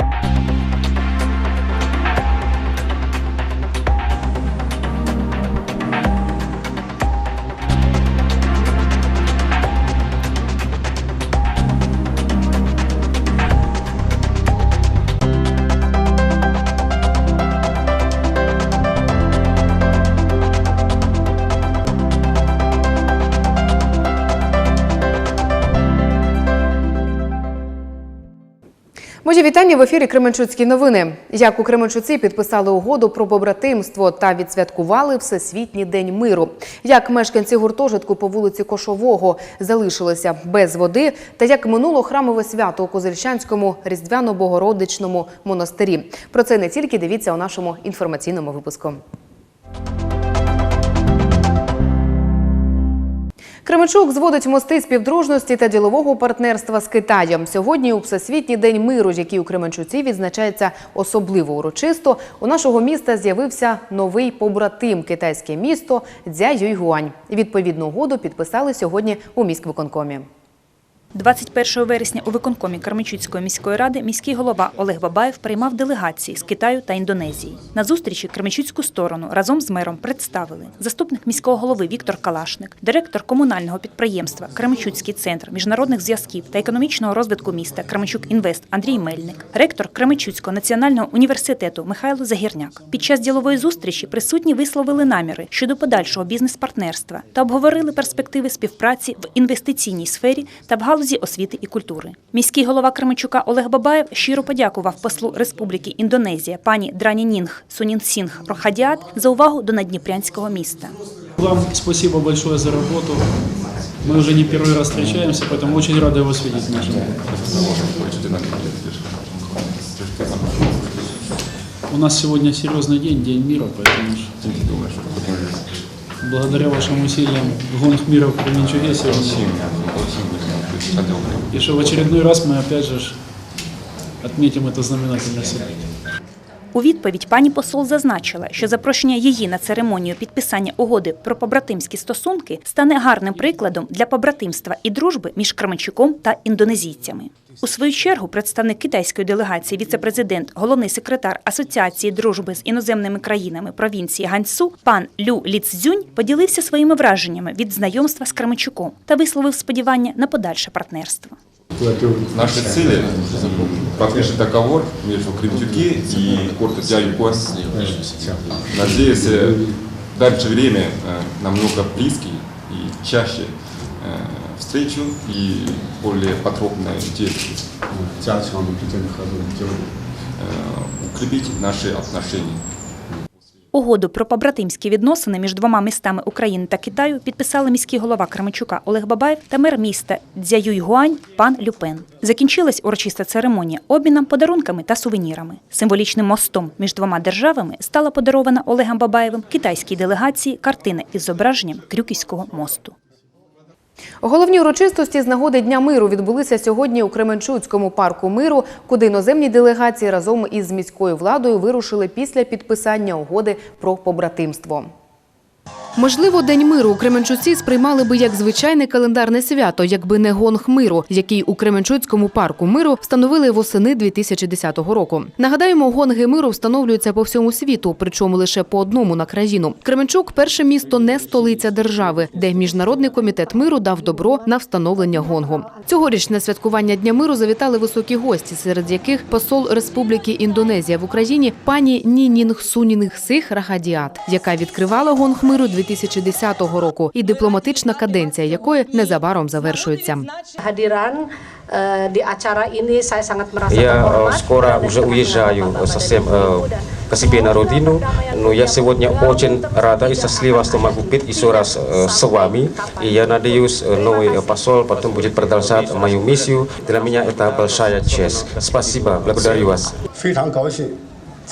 you Мої вітання в ефірі Кременчуцькі новини. Як у Кременчуці підписали угоду про побратимство та відсвяткували Всесвітній день миру. Як мешканці гуртожитку по вулиці Кошового залишилися без води, та як минуло храмове свято у Козельщанському різдвяно-богородичному монастирі. Про це не тільки дивіться у нашому інформаційному випуску. Кременчук зводить мости співдружності та ділового партнерства з Китаєм. Сьогодні у Всесвітній день миру, який у Кременчуці відзначається особливо урочисто. У нашого міста з'явився новий побратим китайське місто Дзя Юйгуань. Відповідну угоду підписали сьогодні у міськвиконкомі. 21 вересня у виконкомі Кременчуцької міської ради міський голова Олег Бабаєв приймав делегації з Китаю та Індонезії. На зустрічі Кременчуцьку сторону разом з мером представили заступник міського голови Віктор Калашник, директор комунального підприємства Кременчуцький центр міжнародних зв'язків та економічного розвитку міста Кременчук Інвест Андрій Мельник, ректор Кременчуцького національного університету Михайло Загірняк. Під час ділової зустрічі присутні висловили наміри щодо подальшого бізнес-партнерства та обговорили перспективи співпраці в інвестиційній сфері та в галузі освіти і культури. Міський голова Кременчука Олег Бабаєв щиро подякував послу Республіки Індонезія пані Дранінінг Сунінсінг Рохадіат за увагу до надніпрянського міста. Вам спасибо большое за работу. Мы уже не первый раз встречаемся, поэтому очень рады вас видеть в нашем У нас сегодня серьезный день, День мира, поэтому ж благодаря вашим усилиям гонг мира в Кременчуге сегодня. И что в очередной раз мы опять же ж отметим это знаменательное событие. У відповідь пані посол зазначила, що запрошення її на церемонію підписання угоди про побратимські стосунки стане гарним прикладом для побратимства і дружби між Кременчуком та індонезійцями. У свою чергу представник китайської делегації, віцепрезидент, головний секретар Асоціації дружби з іноземними країнами провінції Ганьсу пан Лю Ліцзюнь поділився своїми враженнями від знайомства з Кременчуком та висловив сподівання на подальше партнерство. Наши цели – подпишет договор между Кремчуки и Корту Тяюко. Надеюсь, э, дальше время э, намного близкий и чаще э, встречу и более подробные действия. Укрепить наши отношения. Угоду про побратимські відносини між двома містами України та Китаю підписали міський голова Кременчука Олег Бабаєв та мер міста Дзяюйгуань пан Люпен. Закінчилась урочиста церемонія обміном подарунками та сувенірами. Символічним мостом між двома державами стала подарована Олегом Бабаєвим китайській делегації картина із зображенням Крюківського мосту. Головні урочистості з нагоди Дня миру відбулися сьогодні у Кременчуцькому парку миру, куди іноземні делегації разом із міською владою вирушили після підписання угоди про побратимство. Можливо, День миру у Кременчуці сприймали би як звичайне календарне свято, якби не гонг миру, який у Кременчуцькому парку миру встановили восени 2010 року. Нагадаємо, гонги миру встановлюються по всьому світу, причому лише по одному на країну. Кременчук перше місто не столиця держави, де міжнародний комітет миру дав добро на встановлення гонгу. Цьогоріч на святкування Дня миру завітали високі гості, серед яких посол Республіки Індонезія в Україні пані Нінінг Сунінг Сих Рахадіат, яка відкривала гонг миру 2010 року, і дипломатична каденція якої незабаром завершується. Hadiran eh, di acara ini saya sangat merasa Я э, terhormat скоро dan уже berterima уезжаю kasih э, kepada совсем Bapak Ibu э, dan к себе на родину, но я сегодня Mudah-mudahan очень рада и счастлива, что могу быть еще раз э, с вами. И я надеюсь, э, новый э, посол потом будет продолжать мою миссию. Для меня это большая честь. Спасибо, благодарю вас.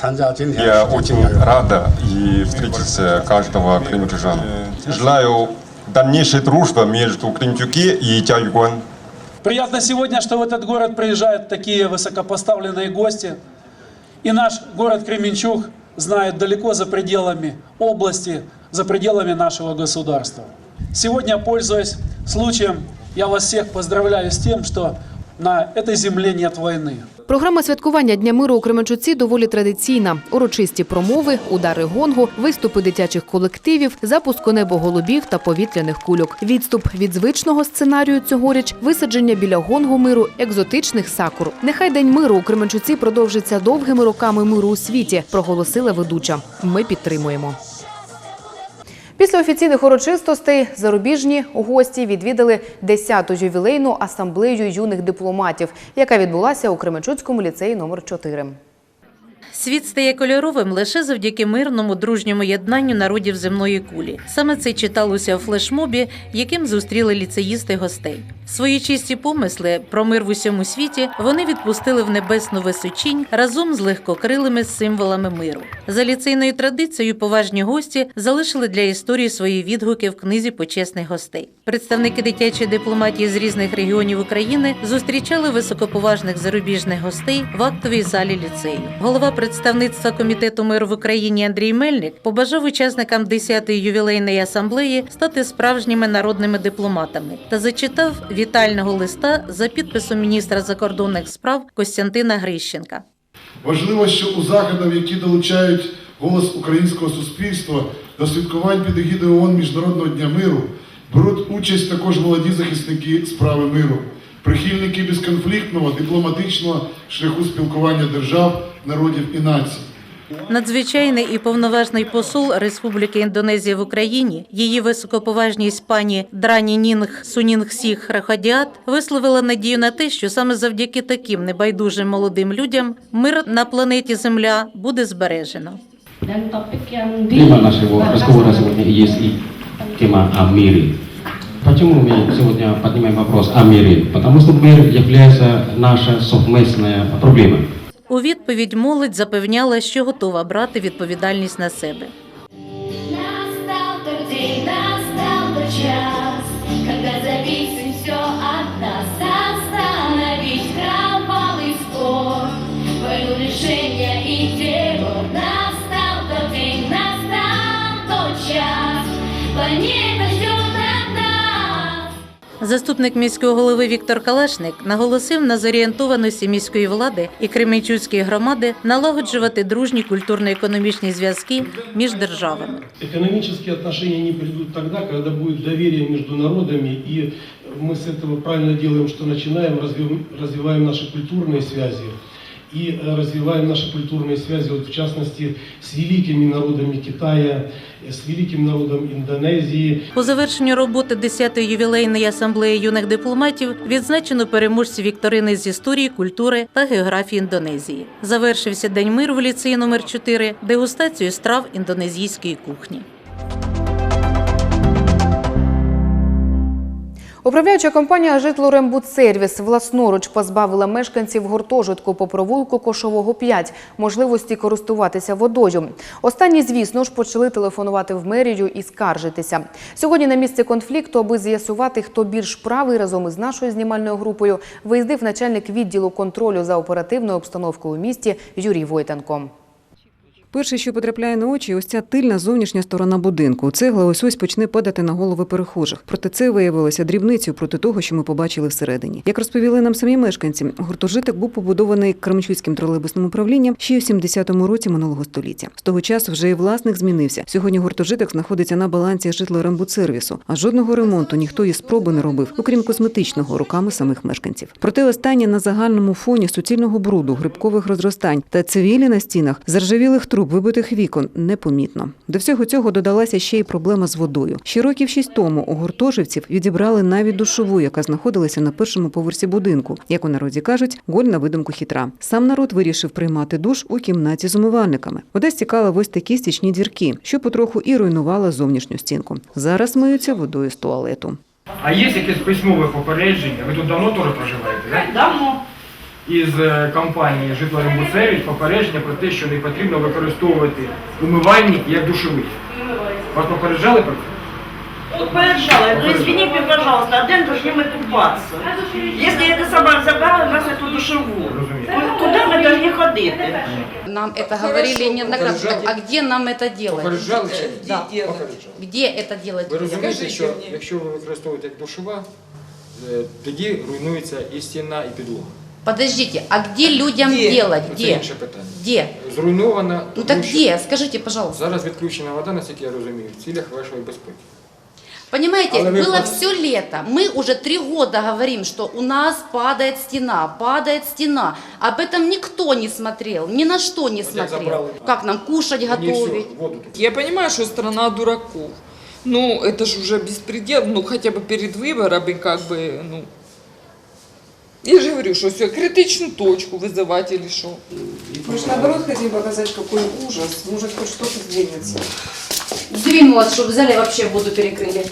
Я очень рада и встретиться каждого кримчужана. Желаю дальнейшей дружбы между Кримчуки и Тяюгуан. Приятно сегодня, что в этот город приезжают такие высокопоставленные гости. И наш город Кременчуг знает далеко за пределами области, за пределами нашего государства. Сегодня, пользуясь случаем, я вас всех поздравляю с тем, что на этой земле нет войны. Програма святкування Дня миру у Кременчуці доволі традиційна. Урочисті промови, удари гонгу, виступи дитячих колективів, запуск небоголубів та повітряних кульок. Відступ від звичного сценарію цьогоріч, висадження біля гонгу миру екзотичних сакур. Нехай День миру у Кременчуці продовжиться довгими роками миру у світі, проголосила ведуча. Ми підтримуємо. Після офіційних урочистостей зарубіжні гості відвідали 10-ту ювілейну асамблею юних дипломатів, яка відбулася у Кременчуцькому ліцеї номер 4. Світ стає кольоровим лише завдяки мирному дружньому єднанню народів земної кулі. Саме це читалося у флешмобі, яким зустріли ліцеїсти гостей. Свої чисті помисли про мир в усьому світі вони відпустили в небесну височінь разом з легкокрилими символами миру. За ліцейною традицією поважні гості залишили для історії свої відгуки в книзі почесних гостей. Представники дитячої дипломатії з різних регіонів України зустрічали високоповажних зарубіжних гостей в актовій залі ліцею. Голова представництва комітету миру в Україні Андрій Мельник побажав учасникам 10-ї ювілейної асамблеї стати справжніми народними дипломатами та зачитав вітального листа за підписом міністра закордонних справ Костянтина Грищенка. Важливо, що у заходах, які долучають голос українського суспільства до святкувань під егідою ООН Міжнародного дня миру, беруть участь також молоді захисники справи миру, прихильники безконфліктного дипломатичного шляху спілкування держав, народів і націй. Надзвичайний і повноважний посол Республіки Індонезія в Україні, її високоповажність пані Драні Нінг Сунінгсіх Рахадіат висловила надію на те, що саме завдяки таким небайдужим молодим людям мир на планеті Земля буде збережено. Разговора сегодня и есть и тема о. Почему мы сегодня поднимаем вопрос о мире? Потому что мир является наша совместная проблема. У відповідь молодь запевняла, що готова брати відповідальність на себе. Заступник міського голови Віктор Калашник наголосив на зорієнтованості міської влади і Кременчуцької громади налагоджувати дружні культурно-економічні зв'язки між державами. Экономические отношения не придут тогда, когда будет доверие между народами, и мы с этого правильно делаем, что начинаем, развив- развиваем наши культурные связи, и э, развиваем наши культурные связи, вот в частности, с великими народами Китая, э, с великим народом Индонезии, По завершенню роботи 10-ї ювілейної асамблеї юних дипломатів відзначено переможців вікторини з історії, культури та географії Індонезії. Завершився День миру в ліцеї номер 4 дегустацією страв індонезійської кухні. Управляюча компанія «Житлорембудсервіс» власноруч позбавила мешканців гуртожитку по провулку Кошового 5 можливості користуватися водою. Останні, звісно ж, почали телефонувати в мерію і скаржитися. Сьогодні на місце конфлікту, аби з'ясувати, хто більш правий разом із нашою знімальною групою, виїздив начальник відділу контролю за оперативною обстановкою у місті Юрій Войтенко. Перше, що потрапляє на очі, ось ця тильна зовнішня сторона будинку. Цегла ось ось почне падати на голови перехожих. Проте це виявилося дрібницею проти того, що ми побачили всередині. Як розповіли нам самі мешканці, гуртожиток був побудований Кременчуцьким тролейбусним управлінням ще у 70-му році минулого століття. З того часу вже і власник змінився. Сьогодні гуртожиток знаходиться на балансі житлорембудсервісу, а жодного ремонту ніхто і спроби не робив, окрім косметичного руками самих мешканців. Проте останнє на загальному фоні суцільного бруду, грибкових розростань та цивілі на стінах заржавілих труб, вибитих вікон непомітно. До всього цього додалася ще й проблема з водою. Ще років шість тому у гуртоживців відібрали навіть душову, яка знаходилася на першому поверсі будинку. Як у народі кажуть, голь на видумку хитра. Сам народ вирішив приймати душ у кімнаті з умивальниками. Вода стікала в ось такі стічні дірки, що потроху і руйнувала зовнішню стінку. Зараз миються водою з туалету. А є якесь письмове попередження? Ви тут давно теж проживаєте, так? Давно Із е, компанії «Житлорембудсервіс» попередження про те, що не потрібно використовувати умивальник як душовий. Вас попереджали про це? Попереджали, ну извините, пожалуйста, один должны мы купаться. Если это собак забрали, у нас эту душеву. Куда мы должны ходити? Нам это говорили неоднократно. А где нам это делать? Попереджали чи ні? Да. Попереджали. Где это делать? Ви розумієте, що якщо ви використовуєте як душова, е, тоді руйнується і стіна, і підлога. Подождите, а где людям Где? делать? Це Где? інше питання. Где? Зруйнована. Ну тому так що где? Скажите, пожалуйста. Зараз відключена вода, наскільки я розумію, в цілях вашої безпеки. Понимаете, Але ви было пос- все лето. Мы уже три года говорим, что у нас падает стена, падает стена. Об этом никто не смотрел, ни на что не смотрел. Как нам кушать готовить? Я понимаю, что страна дураков. Ну, это же уже беспредел, ну, хотя бы перед выборами, как бы, ну... Я же говорю, что все, критичную точку вызывать или что. Мы же наоборот хотим показать, какой ужас. Может, хоть что-то сдвинется. Сдвинулось, чтобы взяли вообще воду перекрыли.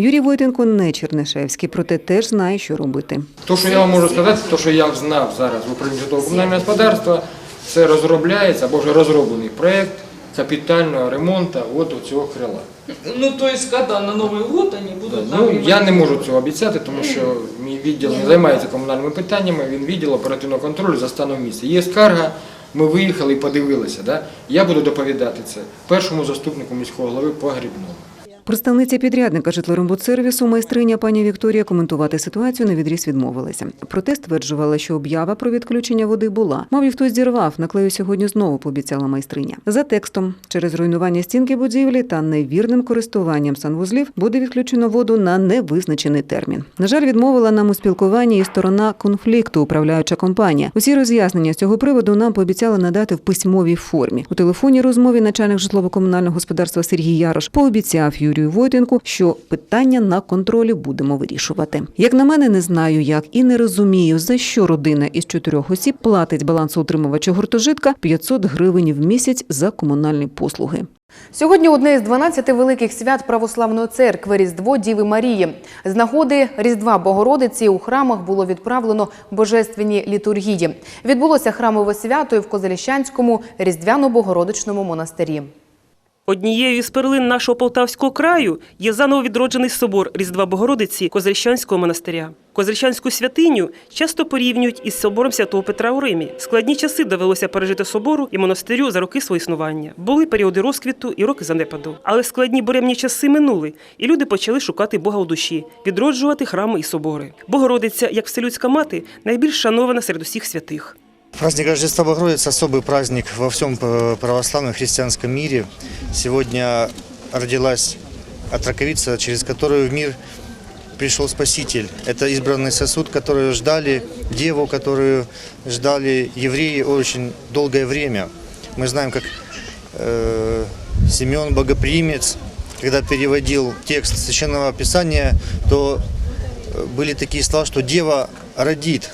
Юрій Войтенко не Чернишевський, проте теж знає, що робити. То, що я вам можу сказати, то, що я знав зараз в управлінні житлового комунального господарства, це розробляється або вже розроблений проєкт капітального ремонту от цього крила. Ну, то есть, когда на Новый год они будут нам Ну, я не можу цього обіцяти, тому що мій відділ не займається комунальними питаннями, він відділ оперативного контролю за станом місця. Є скарга, ми виїхали і подивилися. Да? Я буду доповідати це першому заступнику міського голови Погрібному. Представниця підрядника житлорембудсервісу майстриня пані Вікторія коментувати ситуацію на відріз відмовилася. Проте стверджувала, що об'ява про відключення води була. Мов і хтось зірвав, наклею сьогодні знову пообіцяла майстриня. За текстом, через руйнування стінки будівлі та невірним користуванням санвузлів буде відключено воду на невизначений термін. На жаль, відмовила нам у спілкуванні і сторона конфлікту, управляюча компанія. Усі роз'яснення з цього приводу нам пообіцяли надати в письмовій формі. У телефонній розмові начальник житлово-комунального господарства Сергій Ярош пообіцяв Юрію Войтенку, що питання на контролі будемо вирішувати. Як на мене, не знаю як і не розумію, за що родина із чотирьох осіб платить балансоутримувачу гуртожитка 500 гривень в місяць за комунальні послуги. Сьогодні одне із 12 великих свят Православної церкви Різдво Діви Марії. З нагоди Різдва Богородиці у храмах було відправлено божественні літургії. Відбулося храмове свято і в Козеліщанському різдвяно-богородичному монастирі. Однією із перлин нашого Полтавського краю є заново відроджений собор Різдва Богородиці Козельщанського монастиря. Козельщанську святиню часто порівнюють із собором святого Петра у Римі. Складні часи довелося пережити собору і монастирю за роки свого існування. Були періоди розквіту і роки занепаду. Але складні буремні часи минули, і люди почали шукати Бога у душі, відроджувати храми і собори. Богородиця, як вселюдська мати, найбільш шанована серед усіх святих. Праздник Рождества Богородицы – особый праздник во всем э, православном христианском мире. Сегодня родилась отраковица, через которую в мир пришел Спаситель. Это избранный сосуд, который ждали Деву, которую ждали евреи очень долгое время. Мы знаем, как э, Симеон Богоприимец, когда переводил текст Священного Писания, то э, были такие слова, что Дева родит.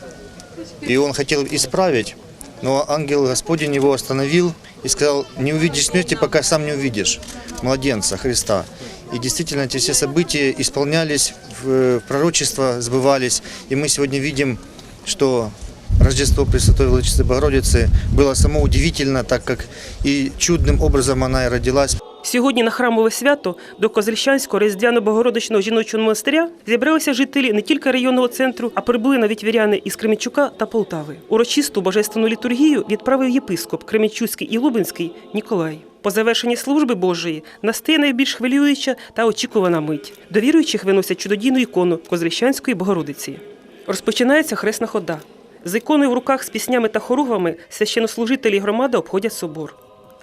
И он хотел исправить, но ангел Господень его остановил и сказал, не увидишь смерти, пока сам не увидишь младенца Христа. И действительно эти все события исполнялись, пророчества сбывались. И мы сегодня видим, что Рождество Пресвятой Владычицы Богородицы было само удивительно, так как и чудным образом она и родилась. Сьогодні на храмове свято до Козельщанського різдвяно-богородичного жіночого монастиря зібралися жителі не тільки районного центру, а прибули навіть віряни із Кременчука та Полтави. Урочисту божественну літургію відправив єпископ Кременчуцький і Лубенський Ніколай. По завершенні служби Божої настає найбільш хвилююча та очікувана мить. До віруючих виносять чудодійну ікону Козельщанської Богородиці. Розпочинається хресна хода. З іконою в руках з піснями та хоругвами священнослужителі і громада обходять собор.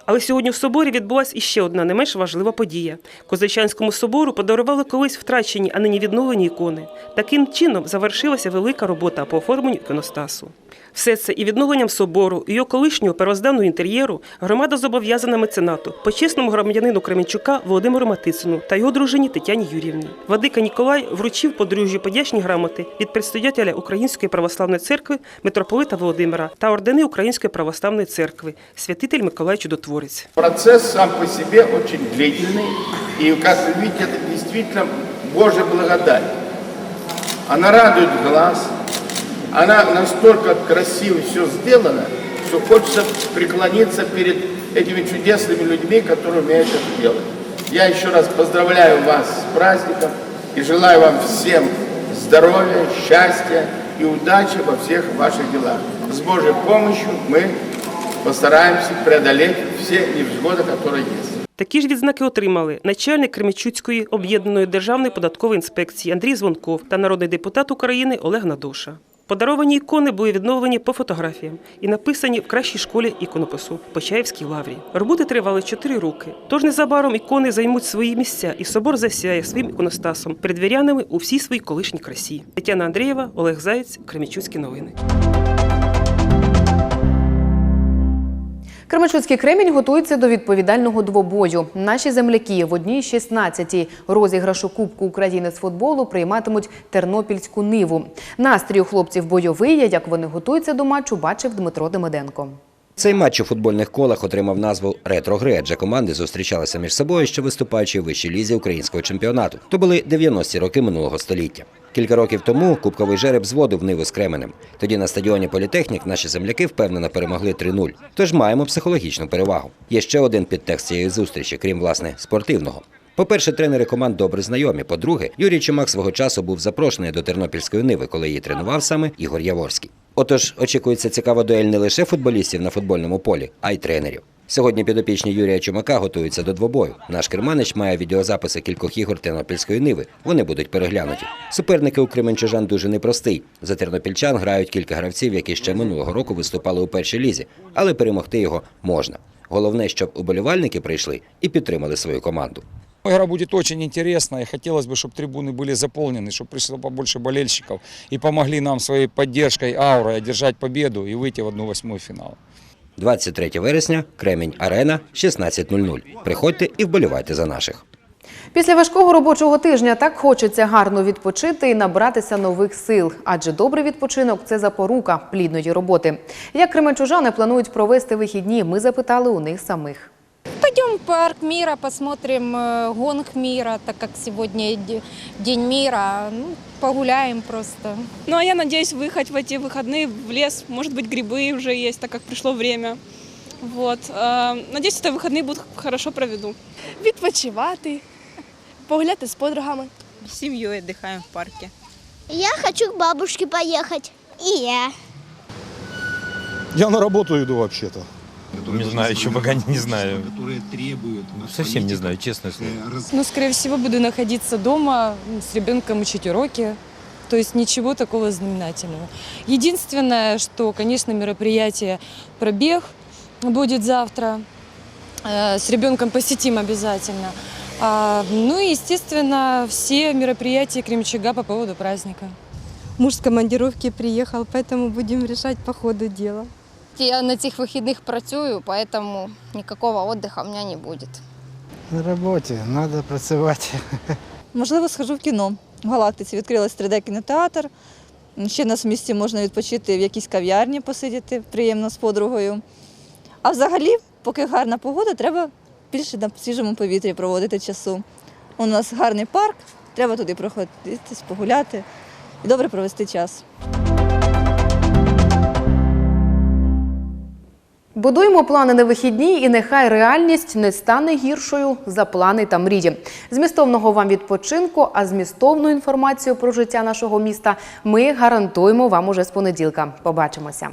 Але сьогодні в соборі відбулася іще одна не менш важлива подія. Козачанському собору подарували колись втрачені, а нині відновлені ікони. Таким чином завершилася велика робота по оформленню іконостасу. Все це і відновленням собору, і його колишнього первозданного інтер'єру громада зобов'язана меценату, почесному громадянину Кременчука Володимиру Матицину та його дружині Тетяні Юрівні. Владика Ніколай вручив подружжю подячні грамоти від предстоятеля Української православної церкви митрополита Володимира та ордени Української православної церкви, святитель Миколай Чудотворець. Процесс сам по себе очень длительный, и, как вы видите, это действительно Божья благодать. Она радует глаз, она настолько красиво все сделано, что хочется преклониться перед этими чудесными людьми, которые умеют это делать. Я еще раз поздравляю вас с праздником и желаю вам всем здоровья, счастья и удачи во всех ваших делах. С Божьей помощью мы постараемся преодолеть все невзгоды, которые есть. Такі ж відзнаки отримали начальник Кремічуцької об'єднаної державної податкової інспекції Андрій Звонков та народний депутат України Олег Надоша. Подаровані ікони були відновлені по фотографіям і написані в кращій школі іконопису Почаївській лаврі. Роботи тривали 4 роки. Тож незабаром ікони займуть свої місця, і собор засяє своїм іконостасом перед вірянами у всій своїй колишній красі. Тетяна Андрієва, Олег Заєць, Кремічуцькі новини. Кременчуцький кремінь готується до відповідального двобою. Наші земляки в одній 16-й розіграшу Кубку України з футболу прийматимуть тернопільську ниву. Настрій у хлопців бойовий, як вони готуються до матчу, бачив Дмитро Демиденко. Цей матч у футбольних колах отримав назву ретро-гри, адже команди зустрічалися між собою, що виступаючи у вищій лізі українського чемпіонату. То були 90-ті роки минулого століття. Кілька років тому кубковий жереб зводив ниву з Кременем. Тоді на стадіоні Політехнік наші земляки впевнено перемогли 3-0. Тож маємо психологічну перевагу. Є ще один підтекст цієї зустрічі, крім власне спортивного. По-перше, тренери команд добре знайомі. По-друге, Юрій Чумак свого часу був запрошений до Тернопільської ниви, коли її тренував саме Ігор Яворський. Отож, очікується цікава дуель не лише футболістів на футбольному полі, а й тренерів. Сьогодні підопічні Юрія Чумака готуються до двобою. Наш керманич має відеозаписи кількох ігор Тернопільської ниви. Вони будуть переглянуті. Суперники у Кременчужан дуже непростий. За тернопільчан грають кілька гравців, які ще минулого року виступали у першій лізі, але перемогти його можна. Головне, щоб уболівальники прийшли і підтримали свою команду. Игра будет очень интересная, и хотелось бы, чтобы трибуны были заполнены, чтобы пришло побольше болельщиков и помогли нам своей поддержкой, аурой одержать победу и выйти в 1-8 финала. 23 вересня, Кремінь Арена, 16.00. Приходьте і вболівайте за наших. Після важкого робочого тижня так хочеться гарно відпочити і набратися нових сил, адже добрий відпочинок це запорука плідної роботи. Як кременчужани планують провести вихідні, ми запитали у них самих. Пойдем в парк мира, посмотрим э, гонг мира, так как сегодня де- День мира. Ну, погуляем просто. Ну а я надеюсь выехать в эти выходные в лес. Может быть, грибы уже есть, так как пришло время. Вот. Э, Надеюсь, что выходные будут хорошо проведу. Відпочивати, погуляти з подругами. С семьей отдыхаем в парке. Я хочу к бабушке поехать. И я. Я на работу иду вообще-то. Не знаю, еще пока не знаю. Совсем не знаю, честное слово. Ну, скорее всего, буду находиться дома, с ребенком учить уроки. То есть ничего такого знаменательного. Единственное, что, конечно, мероприятие пробег будет завтра. Э, С ребенком посетим обязательно. Ну и, естественно, все мероприятия Кремчуга по поводу праздника. Муж с командировки приехал, поэтому будем решать по ходу дела. Я на этих выходных працюю, поэтому никакого отдыха у меня не будет. На роботі, треба працювати. Можливо, схожу в кіно. В Галактиці відкрилась 3D-кінотеатр. Ще в нас в місті можна відпочити в якійсь кав'ярні, посидіти приємно з подругою. А взагалі, поки гарна погода, треба більше на свіжому повітрі проводити часу. У нас гарний парк, треба туди проходитись, погуляти і добре провести час. Будуємо плани на вихідні, і нехай реальність не стане гіршою за плани та мрії. Змістовного вам відпочинку, а змістовну інформацію про життя нашого міста ми гарантуємо вам уже з понеділка. Побачимося.